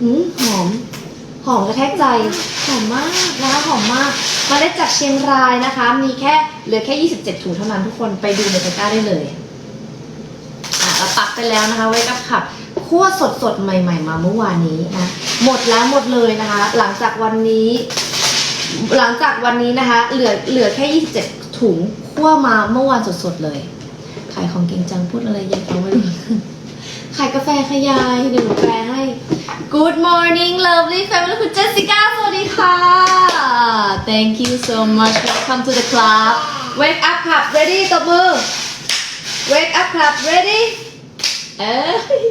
หืมหอม หอมกระแทกใจ หอมมากนะคะหอมมากมาได้จากเชียงรายนะคะ มีแค่เหลือแค่ 27 ถุงเท่านั้นทุกคนไปดูในตะกร้าได้เลยอะเราตักไปแล้วนะคะไว้กับขับคั่วสดสดใหม่ ๆ มาเมื่อวานนี้นะ หมดแล้วหมดเลยนะคะ หลังจากวันนี้ หลังจากวันนี้นะคะ เหลือเหลือแค่ 27 ถุงคั่วมาเมื่อวานสดๆเลย ขายของเก่งจังพูดอะไรยังเอาไม่รู้ ขายกาแฟขยายเดี๋ยวหนูแปลให้ Good morning lovely family คุณเจสสิก้าสวัสดีค่ะ Thank you so much welcome to the club Wake up club ready ตบมือ Wake up club ready เอ้ย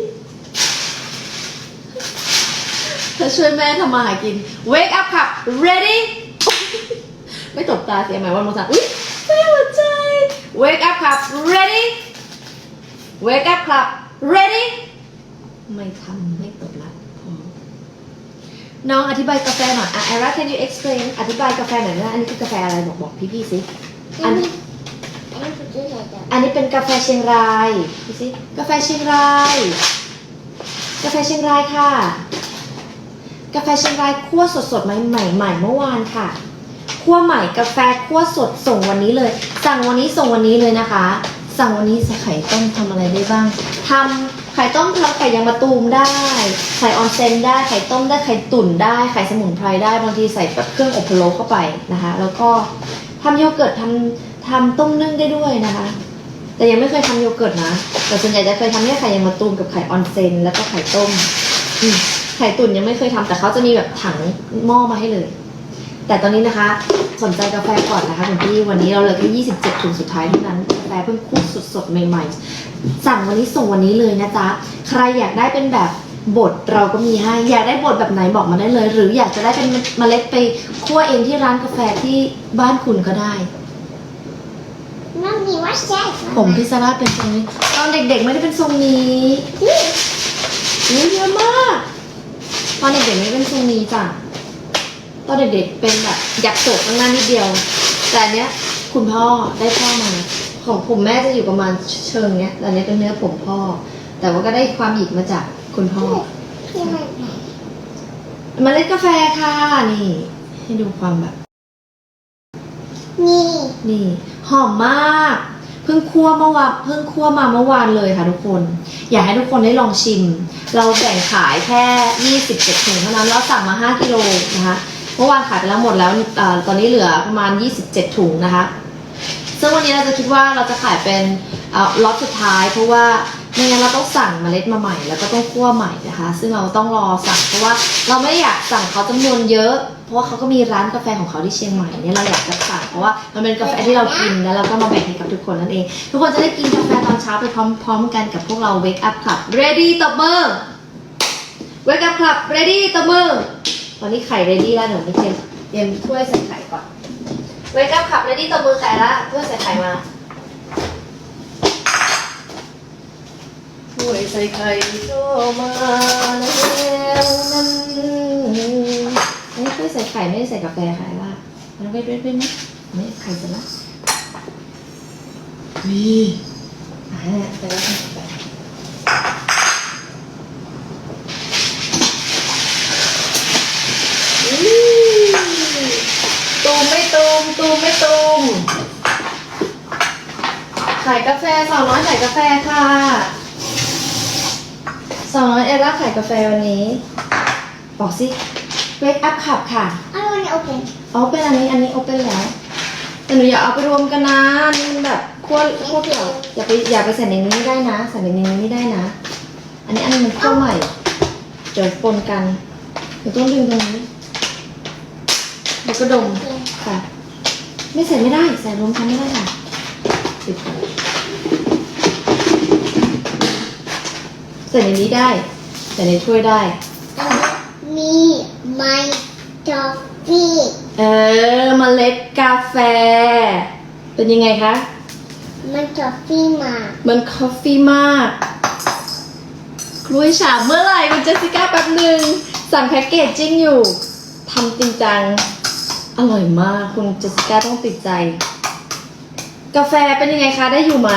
เธอช่วยแม่ทำมาหากิน Wake up club ready ไม่ตบตาเสียหมายว่าโมซาอุ้ยแม่หัวใจ Wake up club ready Wake up club ready ไม่ทำไม่ตบละพอน้องอธิบายกาแฟหน่อยอะ Era can you explain อธิบายกาแฟหน่อยนะอันนี้คือกาแฟอะไรบอกบอกพี่ๆสิอันนี้อันนี้คือชื่ออะไรจ๊ะอันนี้เป็นกาแฟเชียงรายดูสิกาแฟเชียงราย กาแฟเชียงรายค่ะ กาแฟเชียงรายคั่วสดสดๆใหม่ใหม่ใหม่เมื่อวานค่ะคั่วใหม่กาแฟคั่วสดส่งวันนี้เลย สั่งวันนี้ส่งวันนี้เลยนะคะ สั่งวันนี้ใส่ไข่ต้มทำอะไรได้บ้างทำไข่ต้มทำไข่ยางมะตูมได้ ไข่ออนเซนได้ ไข่ต้มได้ ไข่ตุ๋นได้ ไข่สมุนไพรได้ บางทีใส่แบบเครื่องอบพะโล้เข้าไปนะคะ แล้วก็ทำโยเกิร์ตทำทำต้มนึ่งได้ด้วยนะคะ แต่ยังไม่เคยทำโยเกิร์ตนะ แต่ส่วนใหญ่จะเคยทำแค่ไข่ยางมะตูมกับไข่ออนเซนแล้วก็ไข่ต้มอืมไข่ตุ๋นยังไม่เคยทำแต่เขาจะมีแบบถังหม้อมาให้เลย แต่ตอนนี้นะคะ สนใจกาแฟก่อนนะคะคุณพี่วันนี้เราเหลือแค่27ถุงสุดท้ายเท่านั้น แฟเพิ่งคั่วสดๆ ใหม่ๆ สั่งวันนี้ส่งวันนี้เลยนะจ๊ะ ใครอยากได้เป็นแบบบดเราก็มีให้ อยากได้บดแบบไหนบอกมาได้เลย หรืออยากจะได้เป็นเมล็ดไปคั่วเองที่ร้านกาแฟที่บ้านคุณก็ได้น้องมีว่าใช่ผมพิซซ่าเป็นทรงนี้ ตอนเด็กๆไม่ได้เป็นทรงนี้นี่เยอะมาก ตอนเด็กๆไม่ได้เป็นทรงนี้จ้ะ ตอนเด็กๆเป็นแบบอยากโศกข้างหน้านิดเดียว แต่อันเนี้ยคุณพ่อได้พ่อมา ของผมแม่จะอยู่ประมาณเชิงเนี้ยแต่อันเนี้ยเป็นเนื้อผมพ่อ แต่ว่าก็ได้ความหยิกมาจากคุณพ่อพี่มันไหนเมาเล็ดกาแฟค่ะ นี่ ให้ดูความแบบ นี่ นี่ หอมมาก เพิ่งคั่วเมื่อวานเพิ่งคั่วมาเมื่อวานเลยค่ะทุกคน อยากให้ทุกคนได้ลองชิม เราแบ่งขายแค่ 27ถุงเท่านั้นแล้วสั่งมา 5 กิโลนะคะเมื่อวานขายไปแล้วหมดแล้วเออตอนนี้เหลือประมาณ 27ถุงนะคะ ซึ่งวันนี้เราจะคิดว่าเราจะขายเป็นล็อตสุดท้าย เพราะว่าไม่งั้นเราต้องสั่งเมล็ดมาใหม่ แล้วก็ต้องคั่วใหม่นะคะ ซึ่งเราต้องรอสั่งเพราะว่าเราไม่ได้อยากสั่งเขาจำนวนเยอะ เพราะว่าเขาก็มีร้านกาแฟของเขาที่เชียงใหม่เนี่ยเราอยากจะสั่งเพราะว่ามันเป็นกาแฟที่เรากินแล้วเราก็มาแบ่งให้กับทุกคนนั่นเอง ทุกคนจะได้กินกาแฟตอนเช้าไปพร้อม ๆ กันกับพวกเรา Wake Up Club Ready ตบมือ Wake Up Club Ready ตบมือตอนนี้ไข่ ready แล้วเดี๋ยวไม่เตรียมเตรียมถ้วยใส่ไข่ก่อน Wake Up Club Ready ตบมือไข่ละถ้วยใส่ไข่มาถ้วยใส่ไข่โชมาแล้วนั่นอันนี้ถ้วยใส่ไข่ไม่ได้ใส่กาแฟไข่ละมันเวทเวทเวทไหมไม่ไข่เสร็จละวีอ่าแต่ว่าใส่กาแฟ ตูมไม่ตูมตูมไม่ตูมขายกาแฟสาวน้อยขายกาแฟค่ะสาวน้อยเอล่าขายกาแฟวันนี้ บอกสิ Wake up ขับค่ะ I want to open เอาเป็นอันนี้อันนี้โอเป็นแล้วแต่หนูอย่าเอาไปรวมกันนะนี่มันแบบขั้วขั้วเปล่าอย่าไปอย่าไปใส่ในนี้ไม่ได้นะใส่ในนี้ไม่ได้นะ อันนี้อันนี้มันขั้วใหม่เดี๋ยวปนกันหนูต้องดึงตรงนี้แล้วก็ดม ค่ะ ไม่ใส่ไม่ได้ใส่รวมกันไม่ได้ค่ะปิดก่อน ใส่ในนี้ได้ ใส่ในถ้วยได้ มีไมทอฟฟี่เออมเมล็ดกาแฟ เป็นยังไงคะ มันทอฟฟี่มามันคอฟฟี่มากกล้วยฉาบเมื่อไหร่คุณเจสสิก้าแป๊บหนึ่งสั่งแพ็กเกจจิ้งอยู่ทำจริงจัง อร่อยมากคุณเจสสิก้าต้องติดใจ กาแฟเป็นยังไงคะ ได้อยู่ไหม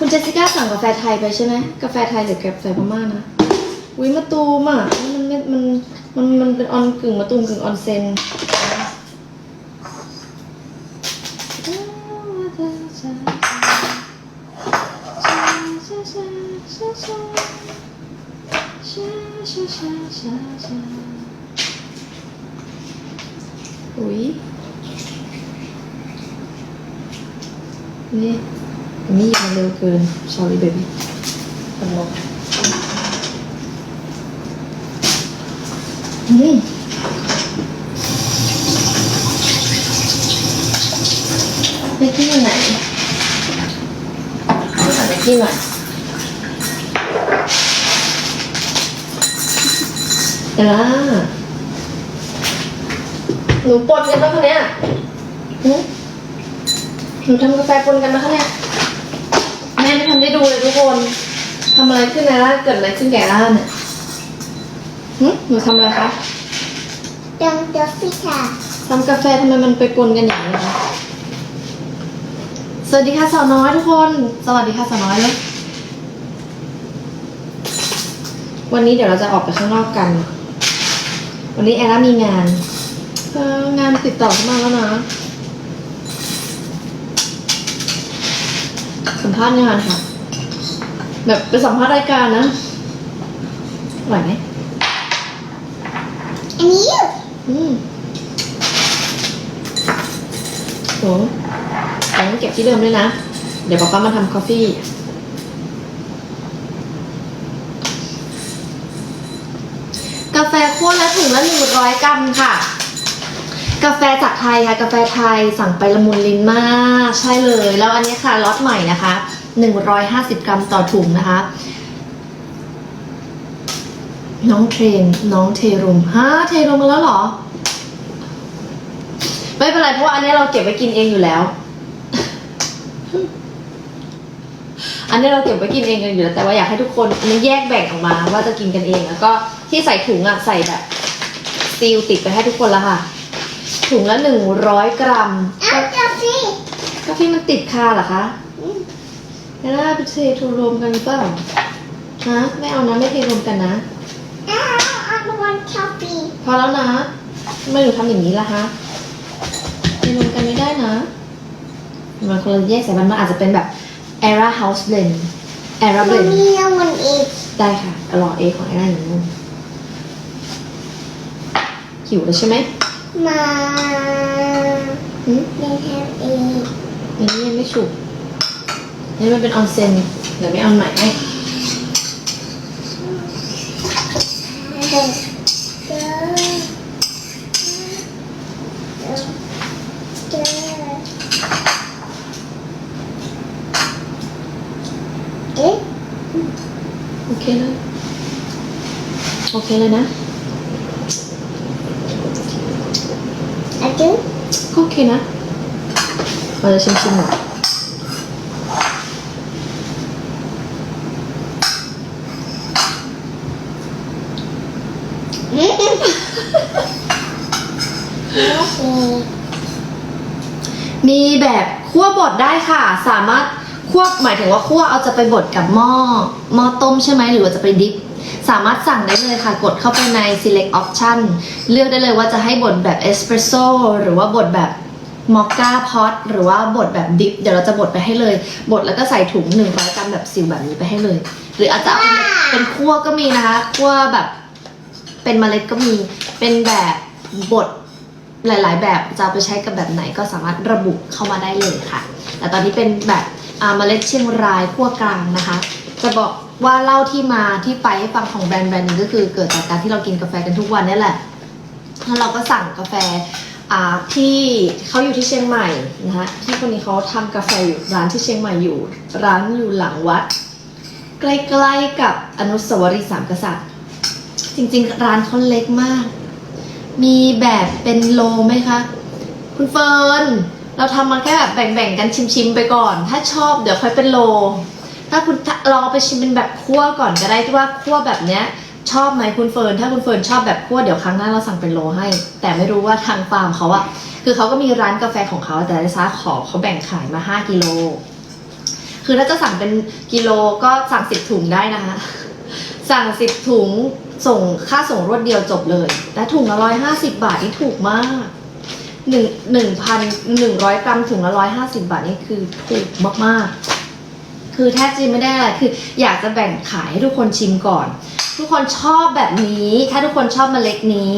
คุณเจสสิก้าสั่งกาแฟไทยไปใช่ไหมกาแฟไทยหรือกาแฟพม่านะอุ้ยมะตูมอะมันมันมันมันมันเป็นออนกึ่งมะตูมกึ่งออนเซน เกิน sorry baby ขนมอืมเบกกี้อยู่ไหนไปหาเบกกี้หน่อยเดี๋ยวนะหนูปนกันปะคะเนี่ยหึหนูทำกาแฟปนกันปะคะเนี่ย นได้ดูเลยทุกคนทำอะไรขึ้นนะล่าเกิดอะไรขึ้นแก่ล่าเนี่ยหึหนูทำอะไรคะดังกาแฟค่ะทำกาแฟทำไมมันไปปนกันอย่างนี้คะสวัสดีค่ะสาวน้อยทุกคน สวัสดีค่ะสาวน้อยเลยวันนี้เดี๋ยวเราจะออกไปข้างนอกกัน วันนี้แอร่ามีงานเอองานติดต่อเข้ามาแล้วนะสัมภาษณ์งานค่ะ แบบไปสัมภาษณ์รายการนะไหวไหมอันนี้อยู่อืมโหต้องเก็บที่เดิมด้วยนะ เดี๋ยวป๊าป้ามาทำกาแฟกาแฟขั้วละถุงละหนึ่งร้อยกรัมค่ะ กาแฟจากไทยค่ะ กาแฟไทยสั่งไปละมุนลิ้นมาก ใช่เลย แล้วอันนี้ค่ะล็อตใหม่นะคะ 150 กรัมต่อถุงนะคะ น้องเทรน น้องเทรุมฮะเทรุมมาแล้วเหรอ ไม่เป็นไรเพราะว่าอันนี้เราเก็บไว้กินเองอยู่แล้ว อันนี้เราเก็บไว้กินเองกันอยู่แล้วแต่ว่าอยากให้ทุกคนอันนี้แยกแบ่งออกมา ว่าจะกินกันเองแล้วก็ที่ใส่ถุงอะใส่แบบซีลติดไปให้ทุกคนแล้วค่ะ ถุงละหนึ่งร้อยกรัม อ้าวกาแฟกาแฟมันติดคาเหรอคะ แล้วน่าไปเททูรวมกันหรือเปล่าฮะไม่เอานะไม่เทรวมกันนะ อ้าวอันวันกาแฟพอแล้วนะทำไมหนูทำอย่างนี้ล่ะคะเทรวมกันไม่ได้นะมันคนละแยกสายพันธุ์มันอาจจะเป็นแบบ era house blend era มัน blend มีแล้วมันอีกได้ค่ะอร่อยเอของ era อย่างนู้นหิวแล้วใช่ไหมมาหืมเป็นแฮปปี้อันนี้ยังไม่ฉุก นี่มันเป็นออนเซนเดี๋ยวไม่เอาใหม่ให้เดินเดินเดินเอ๊ะโอเคเลย โอเคเลยนะอะจุ๊บก็โอเคนะเราจะชิมๆหน่อย โอเค มีแบบคั่วบดได้ค่ะ สามารถคั่วหมายถึงว่าคั่วเอาจะไปบดกับหม้อหม้อต้มใช่ไหมหรือว่าจะไปดิฟสามารถสั่งได้เลยค่ะ กดเข้าไปใน select option เลือกได้เลยว่าจะให้บดแบบเอสเปรสโซหรือว่าบดแบบมอคก้าพอตหรือว่าบดแบบดิฟเดี๋ยวเราจะบดไปให้เลย บดแล้วก็ใส่ถุงหนึ่งร้อยกรัมแบบซิลแบบนี้ไปให้เลย หรืออาจจะเอาเป็นเป็นคั่วก็มีนะคะคั่วแบบ เป็นเมล็ดก็มีเป็นแบบบดหลาย ๆ แบบจะเอาไปใช้กับแบบไหนก็สามารถระบุเข้ามาได้เลยค่ะ แต่ตอนนี้เป็นแบบเมล็ดเชียงรายคั่วกลางนะคะ จะบอกว่าเล่าที่มาที่ไปให้ฟังของแบรนด์แบรนด์หนึงก็คือเกิดจากการที่เรากินกาแฟกันทุกวันนี่แหละแล้วเราก็สั่งกาแฟที่เขาอยู่ที่เชียงใหม่นะคะที่คนนี้เขาทำกาแฟอยู่ร้านที่เชียงใหม่อยู่ ร้านอยู่หลังวัด ใกล้ๆกับอนุสาวรีย์สามกษัตริย์ จริงๆ ร้านเขาเล็กมาก มีแบบเป็นโลไหมคะ คุณเฟิร์น เราทำมาแค่แบบแบ่งๆกันชิมๆไปก่อน ถ้าชอบเดี๋ยวค่อยเป็นโล ถ้าคุณลองไปชิมเป็นแบบคั่วก่อนก็ได้ที่ว่าคั่วแบบเนี้ยชอบไหมคุณเฟิร์น ถ้าคุณเฟิร์นชอบแบบคั่วเดี๋ยวครั้งหน้าเราสั่งเป็นโลให้ แต่ไม่รู้ว่าทางฟาร์มเขาอะคือเขาก็มีร้านกาแฟของเขาแต่ในซาขอเขาแบ่งขายมา 5กิโล คือถ้าจะสั่งเป็นกิโลก็สั่งสิบถุงได้นะคะ สั่งสิบถุง ส่งค่าส่งรวดเดียวจบเลย และถุงละร้อยห้าสิบบาทนี่ถูกมากหนึ่งหนึ่งพันหนึ่งร้อยกรัมถุงละร้อยห้าสิบาทนี่คือถูกมากๆ คือแทบจะไม่ได้อะไรคือ อยากจะแบ่งขายให้ทุกคนชิมก่อน ทุกคนชอบแบบนี้ ถ้าทุกคนชอบเมล็ดนี้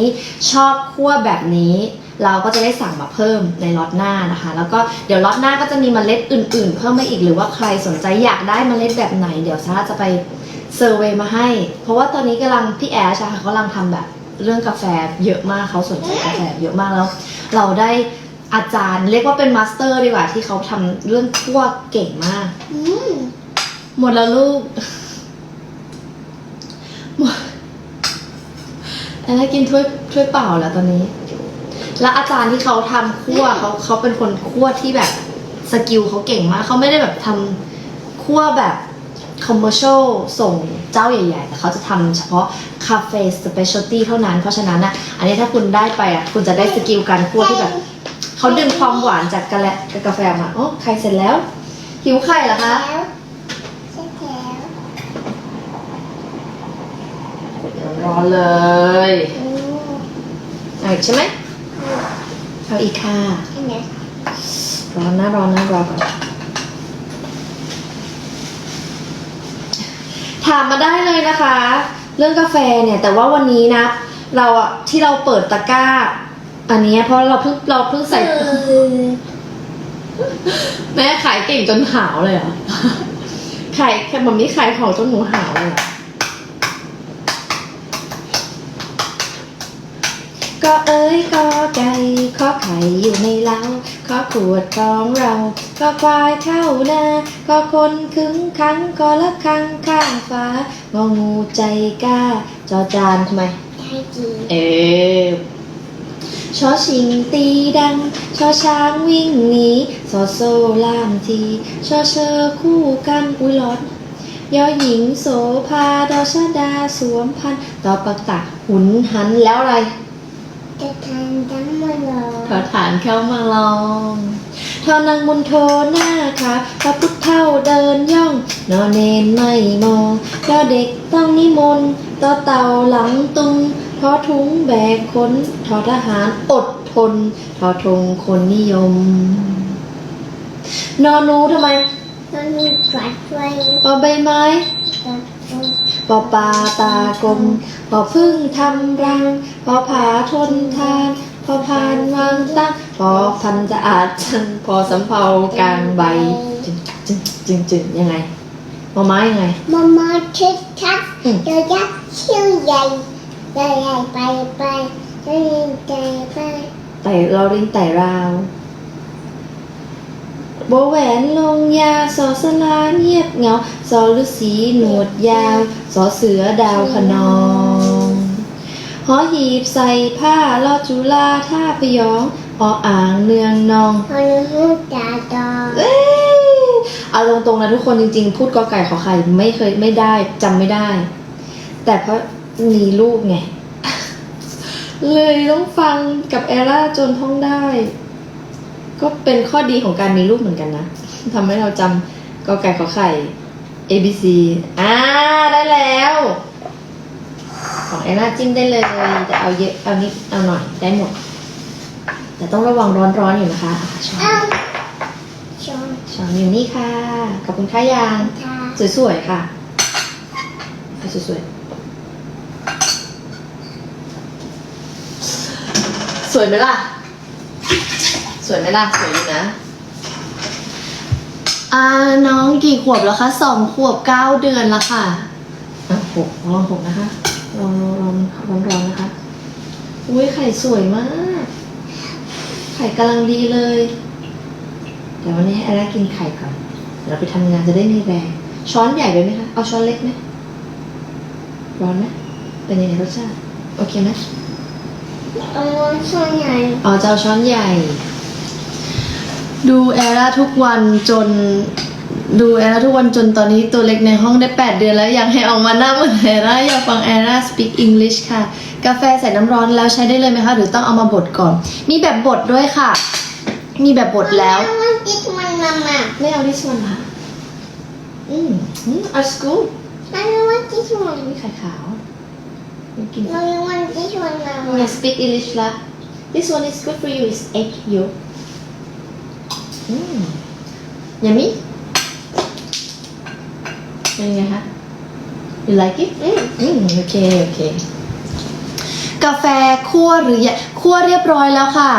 ชอบคั่วแบบนี้ เราก็จะได้สั่งมาเพิ่มในล็อตหน้านะคะ แล้วก็เดี๋ยวล็อตหน้าก็จะมีเมล็ดอื่น ๆ เพิ่มมาอีกหรือว่าใครสนใจอยากได้เมล็ดแบบไหน เดี๋ยวซาร่าจะไป เซอร์เวยมาให้ เพราะว่าตอนนี้กำลังพี่แอชอะค่ะเขากำลังทำแบบเรื่องกาแฟเยอะมากเขาสนใจกาแฟเยอะมากแล้ว เราได้อาจารย์เรียกว่าเป็นมาสเตอร์ดีกว่าที่เขาทำเรื่องคั่วเก่งมาก อืมหมดแล้วลูกหมดแอนนากินถ้วยถ้วยเปล่าแล้วตอนนี้ แล้วอาจารย์ที่เขาทำคั่วเขาเขาเป็นคนคั่วที่แบบสกิลเขาเก่งมาก เขาไม่ได้แบบทำคั่วแบบ คอมเมอร์เชลส่งเจ้าใหญ่ๆ แต่เขาจะทำเฉพาะคาเฟ่สเปเชียลตี้เท่านั้น เพราะฉะนั้นนะอันนี้ถ้าคุณได้ไปอะคุณจะได้สกิลการคั่วที่แบบเขาดึงความหวานจากกาแฟกาแฟออกมาโอ้ไข่เสร็จแล้ว หิวไข่เหรอคะแล้วใช่แล้วร้อนเลยอืมเอาอีกใช่ไหมเอาอีกค่ะอันนี้ร้อนนะร้อนนะรอก่อน ถามมาได้เลยนะคะ เรื่องกาแฟเนี่ยแต่ว่าวันนี้นะ เราอะที่เราเปิดตะกร้า อันนี้เพราะเราเพิ่งเราเพิ่งใส่ แม่ขายเก่งจนหาวเลยเหรอขายแค่แบบนี้ขายของจนหนูหาวเลยเหรอ ก็เอ้ยก็ไก่ข้อไข่อยู่ในเล้าข้อขวดของเราก็ควายเข้านาก็คนขึงขังก็ละคังข้างฟ้างองูใจกล้า จอจานทำไมได้จีเออชอชิงตีดัง ชอช้างวิ่งหนีซอโซล่ามที ชอเชอคู่กันอุ้ยร้อนยอหญิงโสภาดอชดาสวมพันธุ์ต่อปักตักหุนหันแล้วอะไร จะทานทั้งหมดเลยขอฐานเข้ามาลองทอนังมุนโทหน้าค่ะพระพุทธเท่าเดินย่อง นอนเนนไม่มองก็เด็กต้องนิมนต์ต่อเต่าหลังตุงทอทุงแบกคนทอทหารอดทนทอทงคนนิยม นอนหนูทำไมมันมีฝัดไฟปอใบไม้กับไฟ ปอปลาตากลมปอพึ่งทำรังปอผาทนทานพอพานวางตั้งพอพันจะอาจจังพอสำเภากลางใบจึงจึงจึงจึงยังไงมอไม้ยังไงมามาชิดชักอืม เดี๋ยวยักษ์เชี่ยวใหญ่ใหญ่ใหญ่ไปไปใหญ่ใหญ่ไปไต่เราริงไต่ราว โบแหวนลงยาสอสลาเงียบเหงาสอฤาษีหนวดยาวสอเสือดาวขนองหอหีบใส่ผ้าลอจุฬาท่าพยองออ่างเนืองนองพอหนูหูตาดอเอ้ยเอาตรงๆนะทุกคนจริงๆ พูดกอไก่ขอไข่ไม่เคยไม่ได้จำไม่ได้ แต่เพราะมีลูกไงเลยต้องฟังกับแอร่าจนท่องได้ ก็เป็นข้อดีของการมีลูกเหมือนกันนะทำให้เราจำกอไก่ขอไข่ A B C อ่าได้แล้ว ของแอร่าจิ้มได้เลยแต่เอาเยอะเอานิดเอาหน่อยได้หมด แต่ต้องระวังร้อนๆอยู่นะคะอะช้อนอ้าวชนช้อนอยู่นี่ค่ะขอบคุณค่ะยางทาสวยๆค่ะไปสวยๆสวยไหมล่ะส วยไหมล่ะสวยอยู่นะอ่าน้องกี่ขวบแล้วคะสองขวบเก้าเดือนแล้วค่ะอะหกลองหกนะคะลองลองลองร้อนๆนะคะอุ้ยไข่สวยมาก ไข่กำลังดีเลยเดี๋ยววันนี้ให้แอร่ากินไข่ก่อนเดี๋ยวเราไปทำงานจะได้มีแรงช้อนใหญ่ไปไหมคะเอาช้อนเล็กไหมร้อนไหมเป็นยังไงรสชาติโอเคไหมเอาส่วนใหญ่เอาจะเอาช้อนใหญ่ ดูแอร่าทุกวันจน ดูแอร่าทุกวันจนตอนนี้ตัวเล็กในห้องได้ 8 เดือนแล้วอยากให้ออกมาหน้าเหมือนแอร่าอยากฟังแอร่า speak English ค่ะ กาแฟใส่น้ำร้อนแล้วใช้ได้เลยไหมคะ หรือต้องเอามาบดก่อน มีแบบบดด้วยค่ะ มีแบบบดแล้วมันติดมันมามาไม่เอา this one ค่ะอืมอืม that's good Mommy want this one. นี่ไข่ขาวไม่กิน Mommy want this one now. Yeah, speak English ละ This one is good for you. It's egg yolk. Mm. Yummy? เป็นไงคะ You like it? อืมอืมโอเคโอเค กาแฟคั่วหรือยังคั่วเรียบร้อยแล้วค่ะ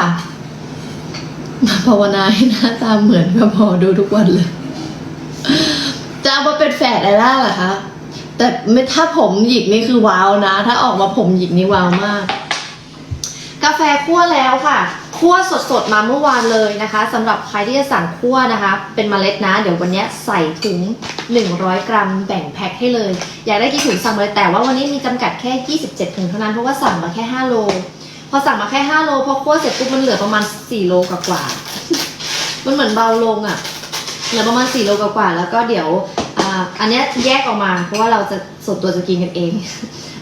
มาภาวนาให้หน้าตาเหมือนก็พอดูทุกวันเลย จะเอามาเป็นแฝดไอล่าเหรอคะ แต่ไม่ถ้าผมหยิกนี่คือว้าวนะ ถ้าออกมาผมหยิกนี่ว้าวมาก กาแฟคั่วแล้วค่ะ คั่วสดๆมาเมื่อวานเลยนะคะสำหรับใครที่จะสั่งคั่วนะคะ เป็นเมล็ดนะ เดี๋ยววันนี้ใส่ถุง 100 กรัมแบ่งแพ็คให้เลย อยากได้กี่ถุงสั่งเลยแต่ว่าวันนี้มีจำกัดแค่ 27 ถุงเท่านั้นเพราะว่าสั่งมาแค่ 5 โล พอสั่งมาแค่ 5 โลพอคั่วเสร็จปุ๊บมันเหลือประมาณ 4 โลกว่าๆมันเหมือนเบาลงอะ่ะเหลือประมาณ 4 โลกว่าๆแล้วก็เดี๋ยวอ,อันนี้แยกออกมา เพราะว่าเราจะส่วนตัวจะกินกันเอง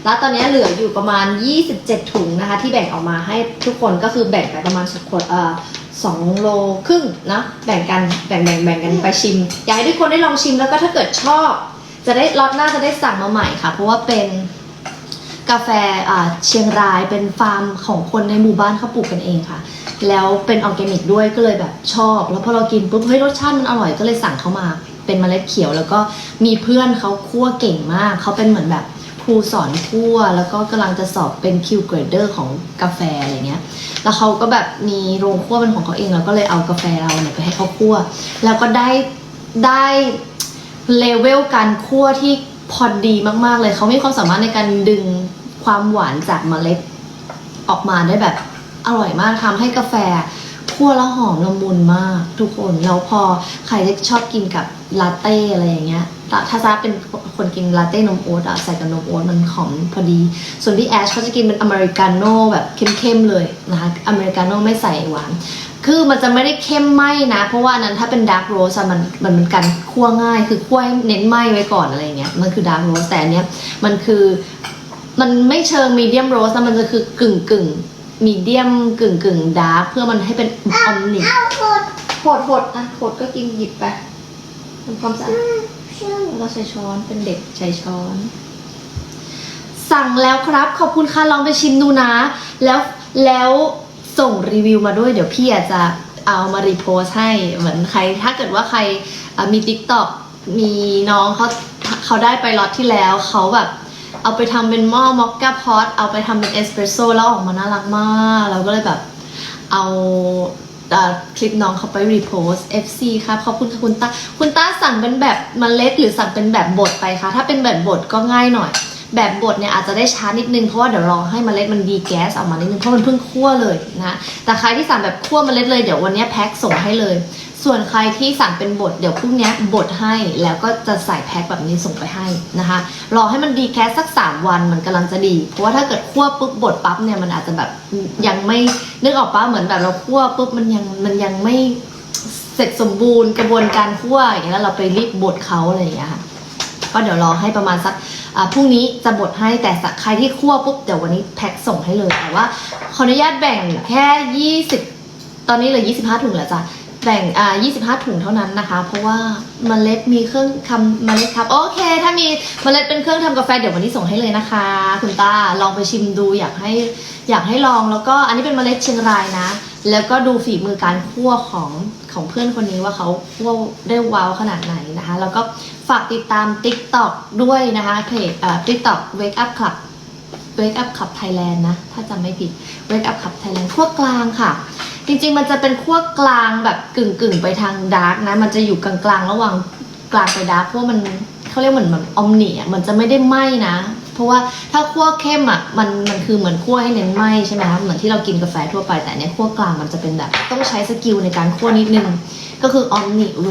แล้วตอนนี้เหลืออยู่ประมาณ 27 ถุงนะคะ ที่แบ่งออกมาให้ทุกคนก็คือแบ่งไปประมาณสักคนเอ่อสองโลครึ่งนะแบ่งกันแบ่งแบ่งแบ่งกันไปชิม อยากให้ทุกคนได้ลองชิมแล้วก็ถ้าเกิดชอบ จะได้ล็อตหน้าจะได้สั่งมาใหม่ค่ะ เพราะว่าเป็นกาแฟอ่าเชียงรายเป็นฟาร์มของคนในหมู่บ้านเขาปลูกกันเองค่ะ แล้วเป็นออร์แกนิกด้วยก็เลยแบบชอบ แล้วพอเรากินปุ๊บเฮ้ยรสชาติมันอร่อยก็เลยสั่งเขามา เป็นเมล็ดเขียวแล้วก็มีเพื่อนเขาคั่วเก่งมากเขาเป็นเหมือนแบบ ครูสอนคั่วแล้วก็กำลังจะสอบเป็นคิวเกรดเดอร์ของกาแฟอะไรเงี้ย แล้วเขาก็แบบมีโรงคั่วเป็นของเขาเองแล้วก็เลยเอากาแฟเราเนี่ยไปให้เขาคั่ว แล้วก็ได้ได้เลเวลการคั่วที่พอดีมากๆเลยเขามีความสามารถในการดึงความหวานจากเมล็ดออกมาได้แบบอร่อยมากทำให้กาแฟ คั่วแล้วหอมละมุนมาก ทุกคนแล้วพอใครที่ชอบกินกับลาเต้อะไรอย่างเงี้ยถ้าซาเป็นคนกินลาเต้นมโอ๊ตอะใส่กับนมโอ๊ตมันหอมพอดี ส่วนพี่แอชเขาจะกินเป็นอเมริกาโน่แบบเข้มๆเลยนะคะอเมริกาโน่ไม่ใส่หวาน คือมันจะไม่ได้เข้มไหมนะ เพราะว่าอันนั้นถ้าเป็นดาร์กโรสมันมันเป็นการคั่วง่าย คือคั่วให้เน้นไหมไว้ก่อนอะไรเงี้ยมันคือดาร์กโรสแต่อันเนี้ยมันคือมันไม่เชิงมีเดียมโรสนะมันจะคือกึ่งกึ่ง มีเดียมกึ่งกึ่งดาร์กเพื่อมันให้เป็นออมนิกเอาหมดโหดโหดอะโหดก็กินหยิบไปทำความสะอาดชื่อเราใช้ช้อนเป็นเด็กใช้ช้อน สั่งแล้วครับ ขอบคุณค่ะลองไปชิมดูนะ แล้วแล้วส่งรีวิวมาด้วยเดี๋ยวพี่อาจจะเอามารีโพสต์ให้เหมือนใคร ถ้าเกิดว่าใครอะมี t ิ k t o k มีน้องเขาเขาได้ไปล็อตที่แล้วเขาแบบ เอาไปทำเป็นหม้อมอคก้าพอตเอาไปทำเป็นเอสเปรสโซ่แล้วออกมาน่ารักมาก เราก็เลยแบบเอาเอ่คลิปน้องเขาไปรีโพส FC ครับขอบคุณค่ะคุณตาคุณตาสั่งเป็นแบบเมล็ดหรือสั่งเป็นแบบบดไปคะถ้าเป็นแบบบดก็ง่ายหน่อย แบบบดเนี่ยอาจจะได้ช้านิดนึงเพราะว่าเดี๋ยวรอให้เมล็ดมันดีแก๊สออกมานิดนึงเพราะมันเพิ่งคั่วเลยนะแต่ใครที่สั่งแบบคั่วเมล็ดเลยเดี๋ยววันนี้แพ็คส่งให้เลย ส่วนใครที่สั่งเป็นบดเดี๋ยวพรุ่งนี้บดให้แล้วก็จะใส่แพ็คแบบนี้ส่งไปให้นะคะ รอให้มันดีแค่สัก 3 วันมันกำลังจะดี เพราะว่าถ้าเกิดคั่วปุ๊บบดปั๊บเนี่ยมันอาจจะแบบยังไม่นึกออกปะเหมือนแบบเราคั่วปุ๊บมันยังมันยังไม่เสร็จสมบูรณ์กระบวนการคั่วอย่างเงี้ยแล้วเราไปรีบบดเขาอะไรอย่างเงี้ยค่ะก็เดี๋ยวรอให้ประมาณสักพรุ่งนี้จะบดให้แต่ใครที่คั่วปุ๊บเดี๋ยววันนี้แพ็คส่งให้เลยแต่ว่าขออนุญาตแบ่งแค่ 20 ตอนนี้เหลือ25ถุงแล้วจ้ะ แบ่งอ่า25 ถุงเท่านั้นนะคะ เพราะว่าเมล็ดมีเครื่องทำเมล็ดครับโอเค ถ้ามีเมล็ดเป็นเครื่องทำกาแฟเดี๋ยววันนี้ส่งให้เลยนะคะ คุณตาลองไปชิมดูอยากให้อยากให้ลองแล้วก็อันนี้เป็นเมล็ดเชียงรายนะ แล้วก็ดูฝีมือการคั่วของของเพื่อนคนนี้ว่าเขาคั่วได้ว้าวขนาดไหนนะคะ แล้วก็ฝากติดตาม TikTok ด้วยนะคะเพจอ่า TikTok Wake Up Club Wake Up Club Thailand นะ ถ้าจำไม่ผิด Wake Up Club Thailand คั่วกลางค่ะ จริงๆ มันจะเป็นขั้วกลางแบบกึ่งกึ่งๆไปทางดาร์กนะ มันจะอยู่กลางๆ ระหว่างกลางไปดาร์กเพราะมันเขาเรียกเหมือนแบบอมเนียมันจะไม่ได้ไหม้นะ เพราะว่าถ้าขั้วเข้มอะมันมันคือเหมือนขั้วให้เน้นไหม้ใช่ไหมคะเหมือนที่เรากินกาแฟทั่วไปแต่เนี้ยขั้วกลางมันจะเป็นแบบ ต้องใช้สกิลในการขั้วนิดนึง ก็คืออมเนิโร